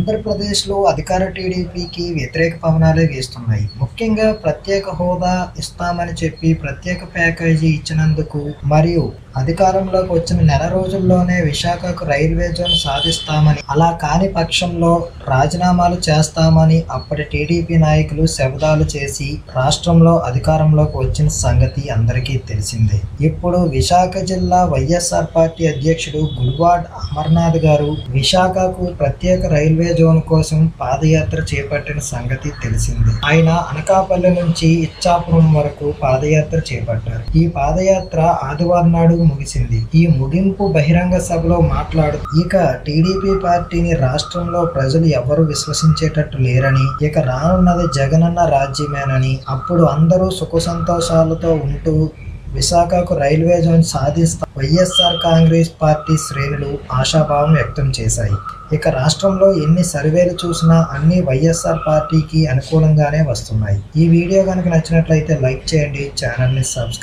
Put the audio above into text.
ఆంధ్రప్రదేశ్లో అధికార టీడీపీకి వ్యతిరేక పవనాలే వీస్తున్నాయి. ముఖ్యంగా ప్రత్యేక హోదా ఇస్తామని చెప్పి ప్రత్యేక ప్యాకేజీ ఇచ్చినందుకు మరియు అధికారంలోకి వచ్చిన నెల రోజుల్లోనే విశాఖకు రైల్వే జోన్ సాధిస్తామని అలా కాని పక్షంలో రాజీనామాలు చేస్తామని అప్పటి టీడీపీ నాయకులు శబదాలు చేసి రాష్ట్రంలో అధికారంలోకి వచ్చిన సంగతి అందరికీ తెలిసిందే. ఇప్పుడు విశాఖ జిల్లా వైఎస్ఆర్ పార్టీ అధ్యక్షుడు గుల్వాడ్ అమర్నాథ్ గారు విశాఖకు ప్రత్యేక రైల్వే జోన్ కోసం పాదయాత్ర చేపట్టిన సంగతి తెలిసిందే. ఆయన అనకాపల్లి నుంచి ఇచ్చాపురం వరకు పాదయాత్ర చేపట్టారు. ఈ పాదయాత్ర ఆదివారం నాడు ముగిసింది. ఈ ముగింపు బహిరంగ సభలో మాట్లాడు ఇక టీడీపీ పార్టీని రాష్ట్రంలో ప్రజలు ఎవరు విశ్వసించేటట్టు లేరని ఇక రానున్నది జగనన్న రాజ్యమేనని అప్పుడు అందరూ సుఖ సంతోషాలతో ఉంటూ విశాఖకు రైల్వే జోన్ సాధిస్తా వైఎస్ఆర్ కాంగ్రెస్ పార్టీ శ్రేణులు ఆశాభావం వ్యక్తం చేశాయి. ఇక రాష్ట్రంలో ఎన్ని సర్వేలు చూసినా అన్ని వైఎస్ఆర్ పార్టీకి అనుకూలంగానే వస్తున్నాయి. ఈ వీడియో కనుక నచ్చినట్లయితే లైక్ చేయండి ఛానల్ని సబ్స్క్రైబ్